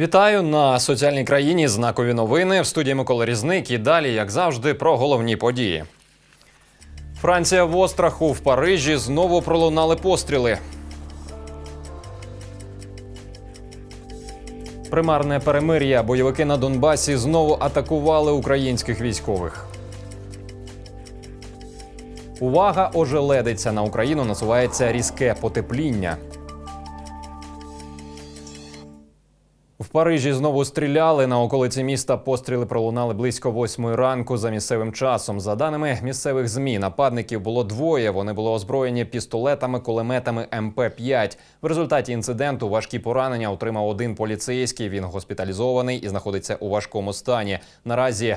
Вітаю на соціальній країні. Знакові новини в студії Микола Різник. І далі, як завжди, про головні події. Франція в остраху в Парижі знову пролунали постріли. Примарне перемир'я. Бойовики на Донбасі знову атакували українських військових. Увага ожеледиця на Україну насувається різке потепління. Парижі знову стріляли на околиці міста. Постріли пролунали близько восьмої ранку за місцевим часом. За даними місцевих змі, нападників було двоє. Вони були озброєні пістолетами, кулеметами МП-5. В результаті інциденту важкі поранення отримав один поліцейський. Він госпіталізований і знаходиться у важкому стані. Наразі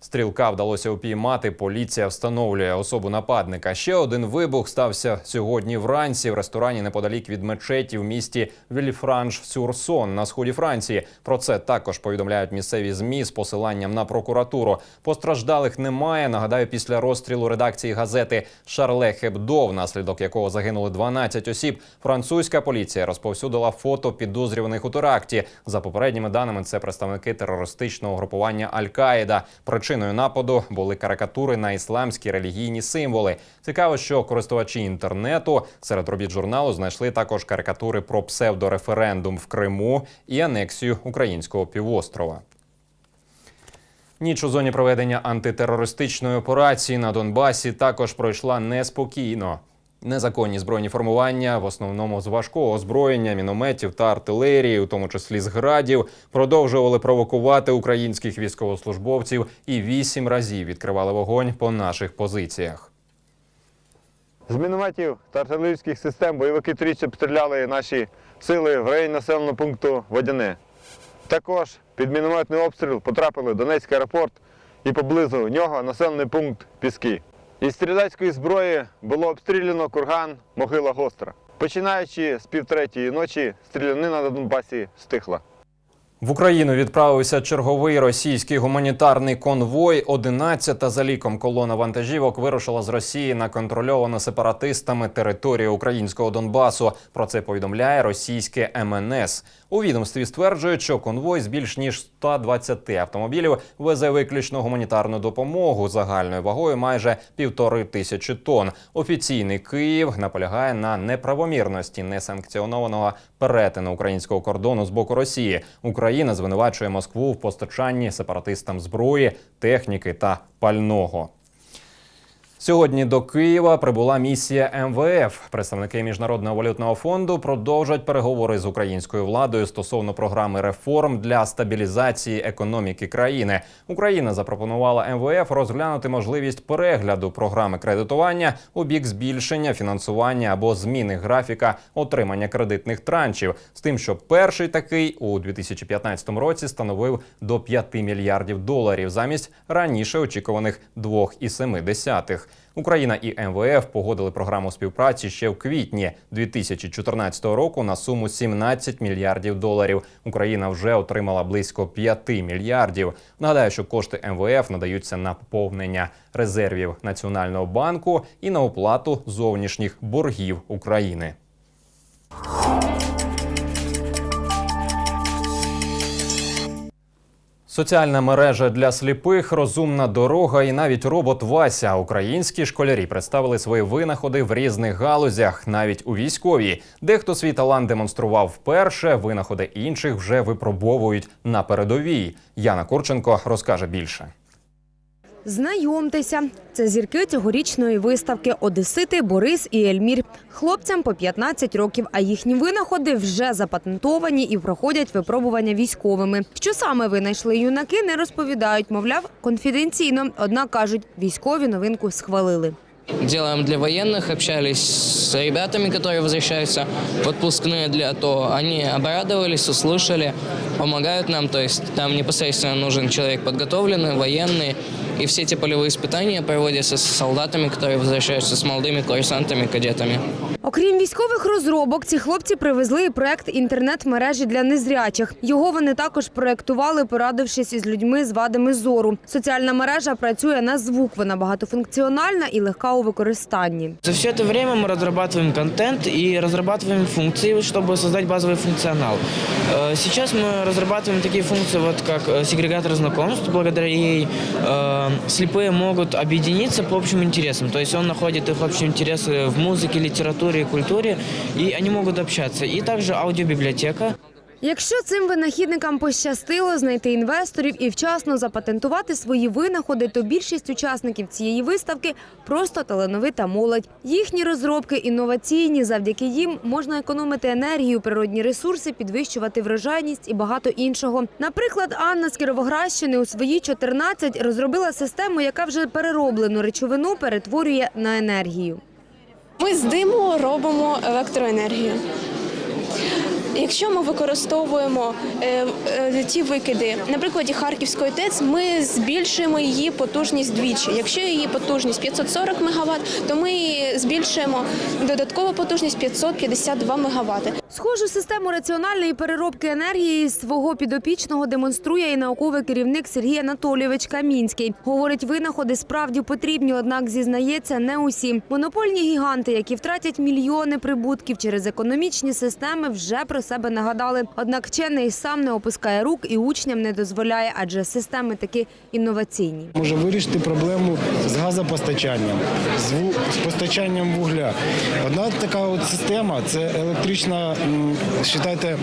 Стрілка вдалося упіймати. Поліція встановлює особу нападника. Ще один вибух стався сьогодні вранці в ресторані неподалік від мечеті в місті Вільфранш-Сюрсон на сході Франції. Про це також повідомляють місцеві змі з посиланням на прокуратуру. Постраждалих немає. Нагадаю, після розстрілу редакції газети Шарле Хебдо, внаслідок якого загинули 12 осіб. Французька поліція розповсюдила фото підозрюваних у теракті. За попередніми даними, це представники терористичного групування Аль-Каїда. Причиною нападу були карикатури на ісламські релігійні символи. Цікаво, що користувачі інтернету серед робіт журналу знайшли також карикатури про псевдореферендум в Криму і анексію українського півострова. Ніч у зоні проведення антитерористичної операції на Донбасі також пройшла неспокійно. Незаконні збройні формування, в основному з важкого озброєння, мінометів та артилерії, у тому числі з градів, продовжували провокувати українських військовослужбовців і вісім разів відкривали вогонь по наших позиціях. З мінометів та артилерійських систем бойовики тричі обстріляли наші сили в районі населеного пункту Водяне. Також під мінометний обстріл потрапили Донецький аеропорт і поблизу нього населений пункт Піски. Із стрілецької зброї було обстріляно курган Могила Гостра. Починаючи з півтретьої ночі, стрілянина на Донбасі стихла. В Україну відправився черговий російський гуманітарний конвой. 11-та за ліком колона вантажівок вирушила з Росії на контрольовану сепаратистами територію українського Донбасу. Про це повідомляє російське МНС. У відомстві стверджують, що конвой з більш ніж 120 автомобілів везе виключно гуманітарну допомогу загальною вагою майже півтори тисячі тонн. Офіційний Київ наполягає на неправомірності несанкціонованого перетину українського кордону з боку Росії. Україна звинувачує Москву в постачанні сепаратистам зброї, техніки та пального. Сьогодні до Києва прибула місія МВФ. Представники міжнародного валютного фонду продовжать переговори з українською владою стосовно програми реформ для стабілізації економіки країни. Україна запропонувала МВФ розглянути можливість перегляду програми кредитування у бік збільшення фінансування або зміни графіка отримання кредитних траншів, з тим, що перший такий у 2015 році становив до 5 мільярдів доларів замість раніше очікуваних 2,7. Україна і МВФ погодили програму співпраці ще в квітні 2014 року на суму 17 мільярдів доларів. Україна вже отримала близько 5 мільярдів. Нагадаю, що кошти МВФ надаються на поповнення резервів Національного банку і на оплату зовнішніх боргів України. Соціальна мережа для сліпих, розумна дорога і навіть робот Вася. Українські школярі представили свої винаходи в різних галузях, навіть у військовій. Дехто свій талант демонстрував вперше. Винаходи інших вже випробовують на передовій. Яна Курченко розкаже більше. Знайомтеся, це зірки цьогорічної виставки Одесити, Борис і Ельмір. Хлопцям по 15 років, а їхні винаходи вже запатентовані і проходять випробування військовими. Що саме винайшли юнаки, не розповідають, мовляв, конфіденційно. Однак кажуть, військові новинку схвалили. делаем для военных, общались с ребятами, которые возвращаются в отпускные для АТО. Они обрадовались, услышали, помогают нам. То есть там непосредственно нужен человек подготовленный, военный. И все эти полевые испытания проводятся с солдатами, которые возвращаются с молодыми курсантами, кадетами. Окрім військових розробок, ці хлопці привезли і проект інтернет-мережі для незрячих. Його вони також проектували, порадившись із людьми з вадами зору. Соціальна мережа працює на звук, вона багатофункціональна і легка у використанні. За все это время мы разрабатываем контент и разрабатываем функции, чтобы создать базовый функционал. Э, Сейчас мы разрабатываем такие функции, вот как э, сегрегатор знакомств. Благодаря ей э, слепые могут объединиться по общим интересам. То есть он находит их общие интересы в музыке, литературе и культуре, и они могут общаться. И также аудиобиблиотека. Якщо цим винахідникам пощастило знайти інвесторів і вчасно запатентувати свої винаходи, то більшість учасників цієї виставки просто талановита молодь. Їхні розробки інноваційні. Завдяки їм можна економити енергію, природні ресурси, підвищувати врожайність і багато іншого. Наприклад, Анна з Кіровоградщини у свої 14 розробила систему, яка вже перероблену речовину перетворює на енергію. Ми з диму робимо електроенергію. Якщо ми використовуємо е, е, ті викиди, на прикладі Харківської ТЕЦ, ми збільшуємо її потужність двічі. Якщо її потужність 540 МВт, то ми збільшуємо додаткову потужність 552 МВт. Схожу систему раціональної переробки енергії свого підопічного демонструє і науковий керівник Сергій Анатолійович Камінський. Говорить, винаходи справді потрібні, однак зізнається, не усі. Монопольні гіганти, які втратять мільйони прибутків через економічні системи, вже про себе нагадали. Однак вчений сам не опускає рук і учням не дозволяє, адже системи таки інноваційні. Може вирішити проблему з газопостачанням, з, ву- з постачанням вугля. Одна така от система це електрична, вважайте,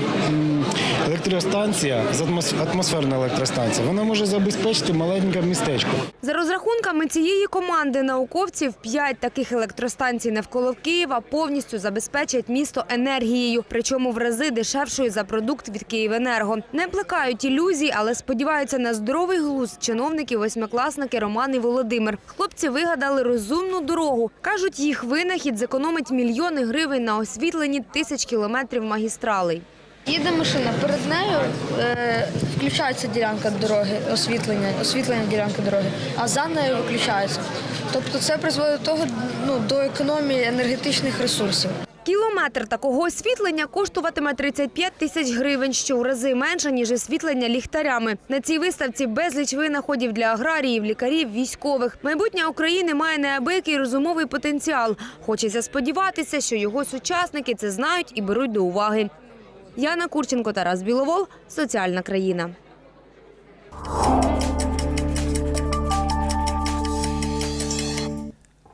електростанція, з атмос- атмосферна електростанція. Вона може забезпечити маленьке містечко. За розрахунками цієї команди науковців, п'ять таких електростанцій навколо Києва повністю забезпечать місто енергією, причому в рази дешевшою за продукт від Київенерго. Не плекають ілюзій, але сподіваються на здоровий глузд чиновників восьмикласники Роман і Володимир. Хлопці вигадали розумну дорогу. кажуть, їх винахід зекономить мільйони гривень на освітленні тисяч кілометрів магістралей. Їде машина, перед нею е, включається ділянка дороги, освітлення, освітлення ділянки дороги, а за нею виключається. Тобто це призводить до того ну, до економії енергетичних ресурсів. Кілометр такого освітлення коштуватиме 35 тисяч гривень, що у рази менше, ніж освітлення ліхтарями. На цій виставці безліч винаходів для аграріїв, лікарів, військових. Майбутнє України має неабиякий розумовий потенціал. Хочеться сподіватися, що його сучасники це знають і беруть до уваги. Яна Курченко, Тарас Біловол, Соціальна країна.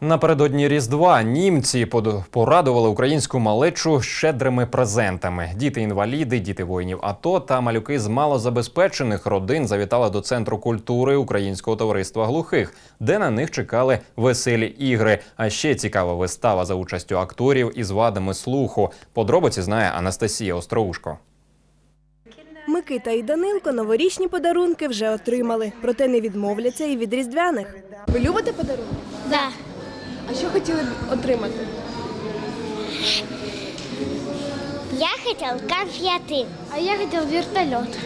Напередодні Різдва німці под- порадували українську малечу щедрими презентами. Діти-інваліди, діти воїнів АТО та малюки з малозабезпечених родин завітали до центру культури Українського товариства глухих, де на них чекали веселі ігри. А ще цікава вистава за участю акторів із вадами слуху. Подробиці знає Анастасія Остроушко. Микита і Данилко новорічні подарунки вже отримали, проте не відмовляться і від різдвяних. Ви любите подарунки? Да. А що хотіли б отримати? Я хотів конфети. А я хотів вертольот.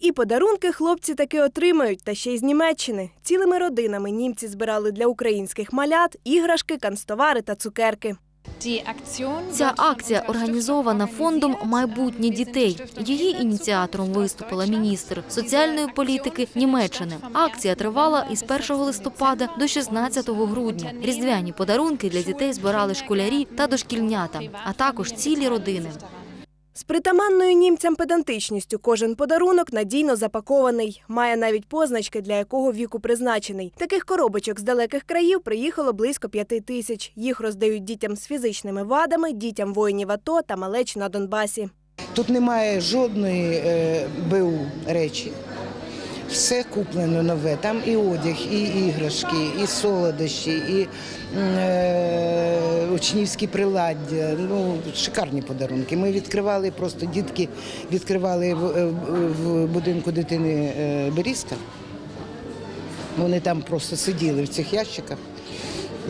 І подарунки хлопці таки отримають, та ще й з Німеччини. Цілими родинами німці збирали для українських малят іграшки, канцтовари та цукерки. Ця акція організована фондом майбутнє дітей. Її ініціатором виступила міністр соціальної політики Німеччини. Акція тривала із 1 листопада до 16 грудня. Різдвяні подарунки для дітей збирали школярі та дошкільнята, а також цілі родини. З притаманною німцям педантичністю кожен подарунок надійно запакований. Має навіть позначки, для якого віку призначений. Таких коробочок з далеких країв приїхало близько п'яти тисяч. Їх роздають дітям з фізичними вадами, дітям воїнів АТО та малеч на Донбасі. Тут немає жодної е, БУ речі. Все куплено нове. Там і одяг, і іграшки, і солодощі, і е, учнівські приладдя. Ну, шикарні подарунки. Ми відкривали просто дітки відкривали в, е, в будинку дитини е, Берізка. Вони там просто сиділи в цих ящиках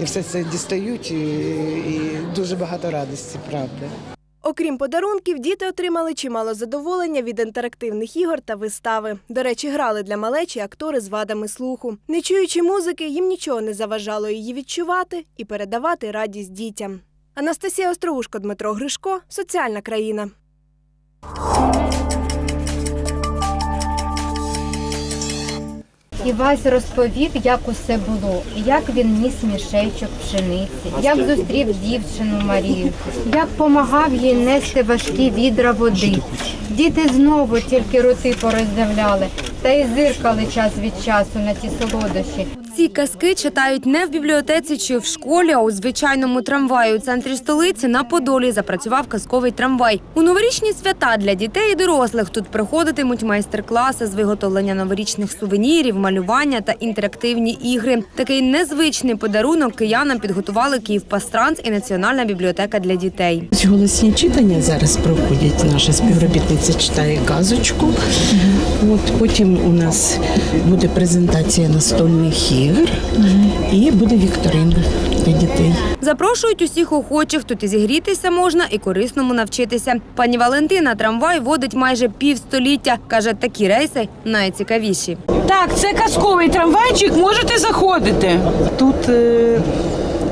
і все це дістають, і, і дуже багато радості, правда. Окрім подарунків, діти отримали чимало задоволення від інтерактивних ігор та вистави. До речі, грали для малечі актори з вадами слуху. Не чуючи музики, їм нічого не заважало її відчувати і передавати радість дітям. Анастасія Остроушко, Дмитро Гришко, Соціальна країна. Івась розповів, як усе було, як він ніс мішечок пшениці, як зустрів дівчину Марію, як помагав їй нести важкі відра води. Діти знову тільки роти пороздавляли та й зиркали час від часу на ті солодощі. Ці казки читають не в бібліотеці чи в школі, а у звичайному трамваї у центрі столиці на Подолі запрацював казковий трамвай. У новорічні свята для дітей і дорослих тут приходитимуть майстер-класи з виготовлення новорічних сувенірів, малювання та інтерактивні ігри. Такий незвичний подарунок киянам підготували Київпастранс і Національна бібліотека для дітей. Голосні читання зараз проходять. Наша співробітниця читає казочку. От потім у нас буде презентація настольних ігор і буде вікторина для дітей. Запрошують усіх охочих. Тут і зігрітися можна, і корисному навчитися. Пані Валентина трамвай водить майже півстоліття. каже, такі рейси найцікавіші. Так, це казковий трамвайчик, можете заходити. Тут е,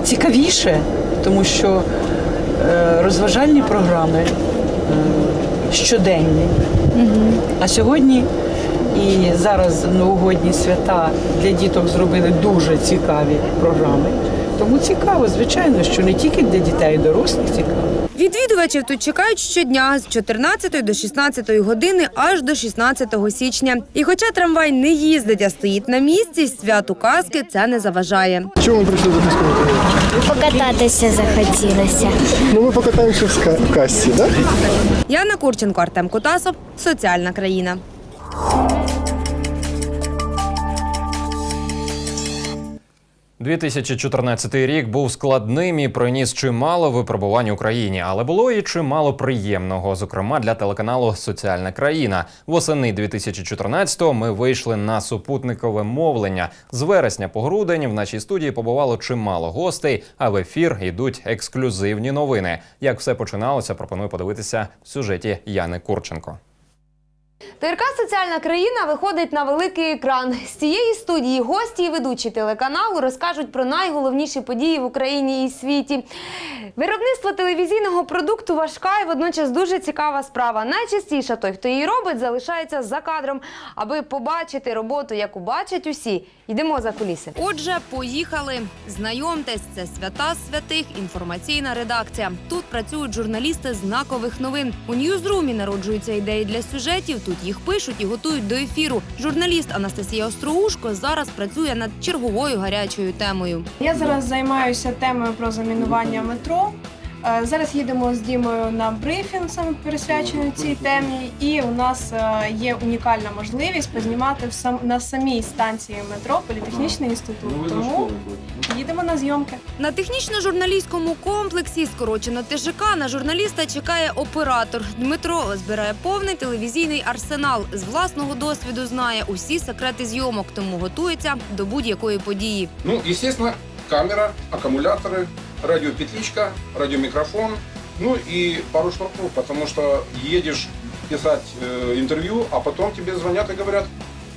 цікавіше, тому що е, розважальні програми е, щоденні. А сьогодні і зараз новогодні свята для діток зробили дуже цікаві програми. Тому цікаво, звичайно, що не тільки для дітей, дорослих цікаво. Відвідувачів тут чекають щодня з 14 до 16 години аж до 16 січня. І хоча трамвай не їздить, а стоїть на місці, святу казки це не заважає. Чому ми прийшли до казкового Покататися захотілося. Ну ми покатаємося в касті, так? Яна Курченко, Артем Котасов, Соціальна країна. – 2014 рік був складним і приніс чимало випробувань Україні, але було і чимало приємного, зокрема для телеканалу Соціальна країна. Восени 2014-го ми вийшли на супутникове мовлення. З вересня по грудень в нашій студії побувало чимало гостей. А в ефір йдуть ексклюзивні новини. Як все починалося, пропоную подивитися в сюжеті Яни Курченко. ТРК Соціальна країна виходить на великий екран. З цієї студії гості і ведучі телеканалу розкажуть про найголовніші події в Україні і світі. Виробництво телевізійного продукту важка і водночас дуже цікава справа. Найчастіше той, хто її робить, залишається за кадром, аби побачити роботу, яку бачать усі. Йдемо за куліси. Отже, поїхали. Знайомтесь, це свята святих. Інформаційна редакція. Тут працюють журналісти знакових новин. У ньюзрумі народжуються ідеї для сюжетів. Тут їх пишуть і готують до ефіру. Журналіст Анастасія Остроушко зараз працює над черговою гарячою темою. Я зараз займаюся темою про замінування метро. Е, Зараз їдемо з Дімою на брифінг, саме присвячений цій темі, і у нас е, є унікальна можливість познімати в сам на самій станції метро Політехнічний інститут. Тому їдемо на зйомки. На технічно-журналістському комплексі, скорочено ТЖК, на журналіста чекає оператор. Дмитро збирає повний телевізійний арсенал. З власного досвіду знає усі секрети зйомок, тому готується до будь-якої події. Ну, естественно, камера, аккумуляторы, радиопетличка, радиомикрофон, ну и пару шнурков, потому что едешь писать э, интервью, а потом тебе звонят и говорят,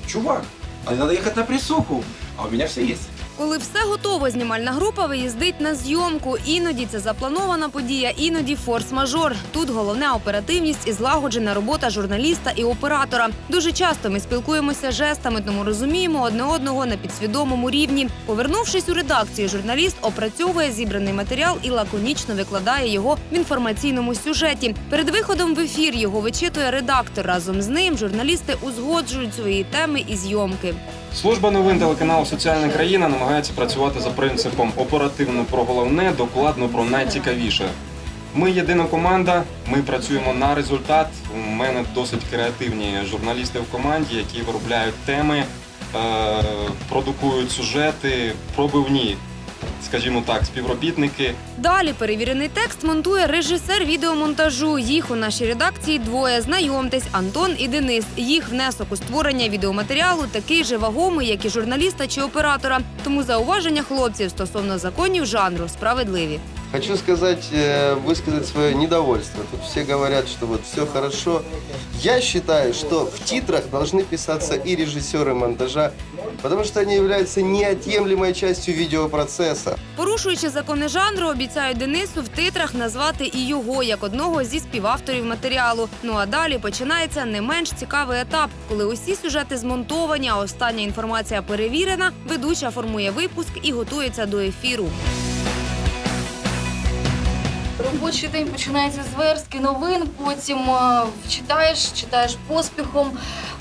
чувак, а надо ехать на присуху, а у меня все есть. Коли все готово, знімальна група виїздить на зйомку. Іноді це запланована подія, іноді форс-мажор. Тут головне оперативність і злагоджена робота журналіста і оператора. Дуже часто ми спілкуємося жестами, тому розуміємо одне одного на підсвідомому рівні. Повернувшись у редакцію, журналіст опрацьовує зібраний матеріал і лаконічно викладає його в інформаційному сюжеті. Перед виходом в ефір його вичитує редактор. Разом з ним журналісти узгоджують свої теми і зйомки. Служба новин телеканалу Соціальна країна намагається працювати за принципом оперативно про головне, докладно про найцікавіше. Ми єдина команда, ми працюємо на результат. У мене досить креативні журналісти в команді, які виробляють теми, е, продукують сюжети, пробивні, скажімо так, співробітники. Далі перевірений текст монтує режисер відеомонтажу. Їх у нашій редакції двоє. Знайомтесь, Антон і Денис. Їх внесок у створення відеоматеріалу такий же вагомий, як і журналіста чи оператора. Тому зауваження хлопців стосовно законів жанру справедливі. Хочу сказать, э, высказать свое недовольство. Тут все говорят, что вот все хорошо. Я считаю, что в титрах должны писаться и режиссеры монтажа, потому что они являются неотъемлемой частью відеопроцесу. Порушуючи закони жанру, обіцяють Денису в титрах назвати і його як одного зі співавторів матеріалу. Ну а далі починається не менш цікавий етап, коли усі сюжети змонтовані, а остання інформація перевірена. Ведуча формує випуск і готується до ефіру. Робочий день починається з верстки новин, потім е, читаєш, читаєш поспіхом,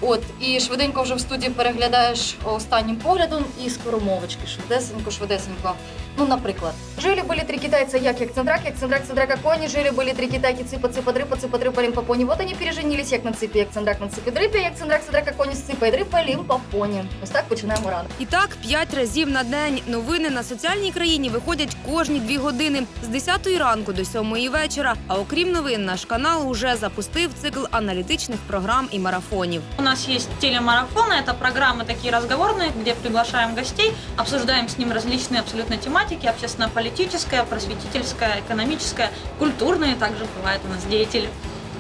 от і швиденько вже в студії переглядаєш останнім поглядом і скоромовочки, швидесенько, швидесенько. Ну, наприклад, жили були три китайця, як як цендрак, як цендрак, цендрак, коні, жили були три китайки, ципа, ципа, дрипа, ципа, дрипа, лім, поні. Вот вони переженілись, як на ципі, як цендрак на ципі, дрипі, як цендрак, цендрак, коні, ципа, дрипа, лім, поні. Ось так починаємо ранок. І так п'ять разів на день новини на соціальній країні виходять кожні дві години з 10 ранку до 7 вечора. А окрім новин, наш канал уже запустив цикл аналітичних програм і марафонів. У нас есть телемарафоны, это программы такие разговорные, где приглашаем гостей, обсуждаем с ним различные абсолютно тематики, Общественно-политическая, просветительская, экономическая, культурные, также бывают у нас деятели.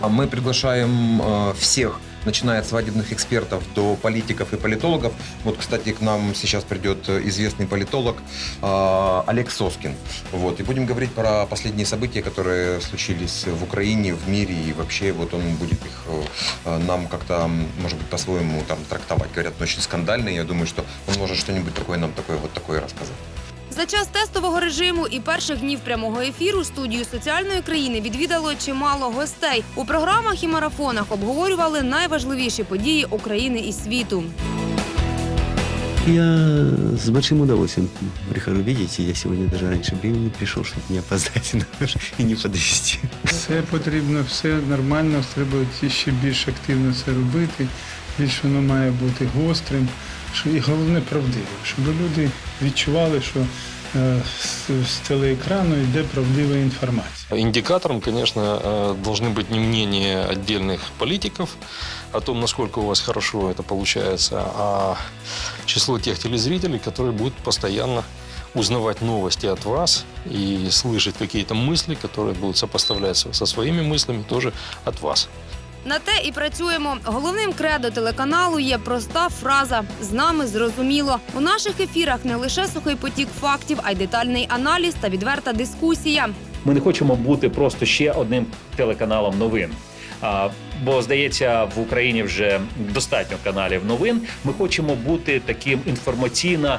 А Мы приглашаем э, всех, начиная от свадебных экспертов до политиков и политологов. Вот, кстати, к нам сейчас придет известный политолог э, Олег Соскин. Вот, и будем говорить про последние события, которые случились в Украине, в мире, и вообще вот он будет их э, нам как-то, может быть, по-своему там трактовать. Говорят, он очень скандальный, я думаю, что он может что-нибудь такое нам такое вот такое рассказать. За час тестового режиму і перших днів прямого ефіру студію соціальної країни відвідало чимало гостей. У програмах і марафонах обговорювали найважливіші події України і світу. Я с большим удовольствием прихожу. Видите, я сегодня даже раньше времени пришел, чтобы не опоздать и не подвести. Все потрібно, все нормально, треба ще більш активно це робити, більш воно має бути гострим, що і головне правдивим, щоб люди відчували, що е, з, з телеекрану йде правдива інформація. Индикатором, конечно, э, должны быть не мнения отдельных политиков о том, насколько у вас хорошо это получается, а число тех телезрителей, которые будут постоянно узнавать новости от вас и слышать какие-то мысли, которые будут сопоставляться со своими мыслями тоже от вас. На те і працюємо. Головним кредо телеканалу є проста фраза з нами зрозуміло. У наших ефірах не лише сухий потік фактів, а й детальний аналіз та відверта дискусія. Ми не хочемо бути просто ще одним телеканалом новин. Бо здається, в Україні вже достатньо каналів новин. Ми хочемо бути таким інформаційно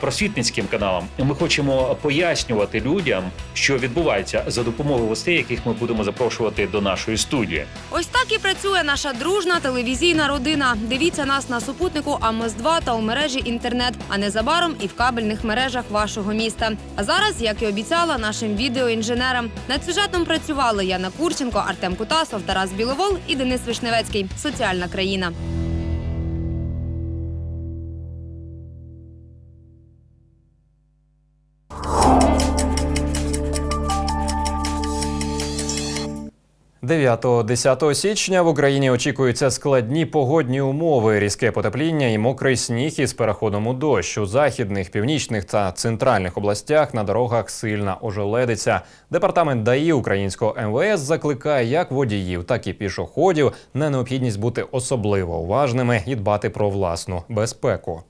просвітницьким каналом. І Ми хочемо пояснювати людям, що відбувається за допомогою гостей, яких ми будемо запрошувати до нашої студії. Ось так і працює наша дружна телевізійна родина. Дивіться нас на супутнику АМС 2 та у мережі інтернет, а незабаром і в кабельних мережах вашого міста. А зараз, як і обіцяла нашим відеоінженерам, над сюжетом працювали Яна Курченко, Артем Кутасов, Тарас Біловол і Денис Вишневецький. Соціальна країна. – 9-10 січня в Україні очікуються складні погодні умови, різке потепління і мокрий сніг із переходом у дощ. У західних, північних та центральних областях на дорогах сильна ожеледиця. Департамент ДАІ українського МВС закликає як водіїв, так і пішоходів на необхідність бути особливо уважними і дбати про власну безпеку.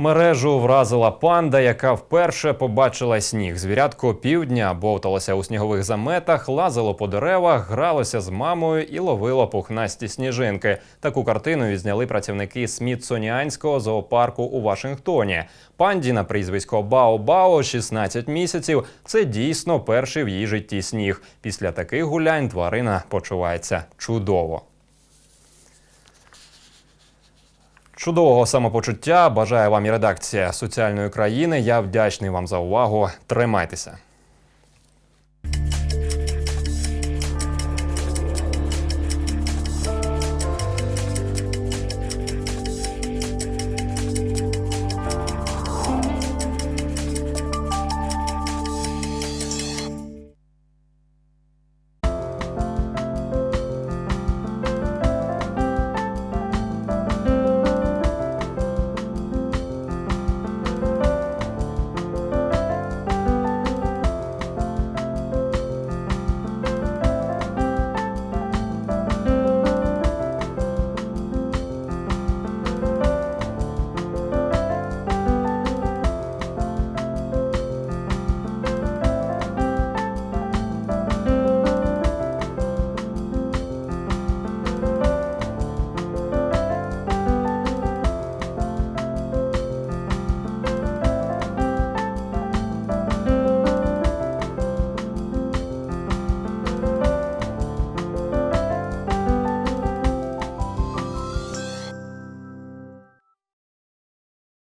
Мережу вразила панда, яка вперше побачила сніг. Звірятко півдня бовталося у снігових заметах, лазило по деревах, гралося з мамою і ловило пухнасті сніжинки. Таку картину відзняли працівники Смітсоніанського зоопарку у Вашингтоні. Панді на прізвисько Бао-Бао 16 місяців. Це дійсно перший в її житті сніг. Після таких гулянь тварина почувається чудово. Чудового самопочуття бажає вам і редакція соціальної країни. Я вдячний вам за увагу. Тримайтеся.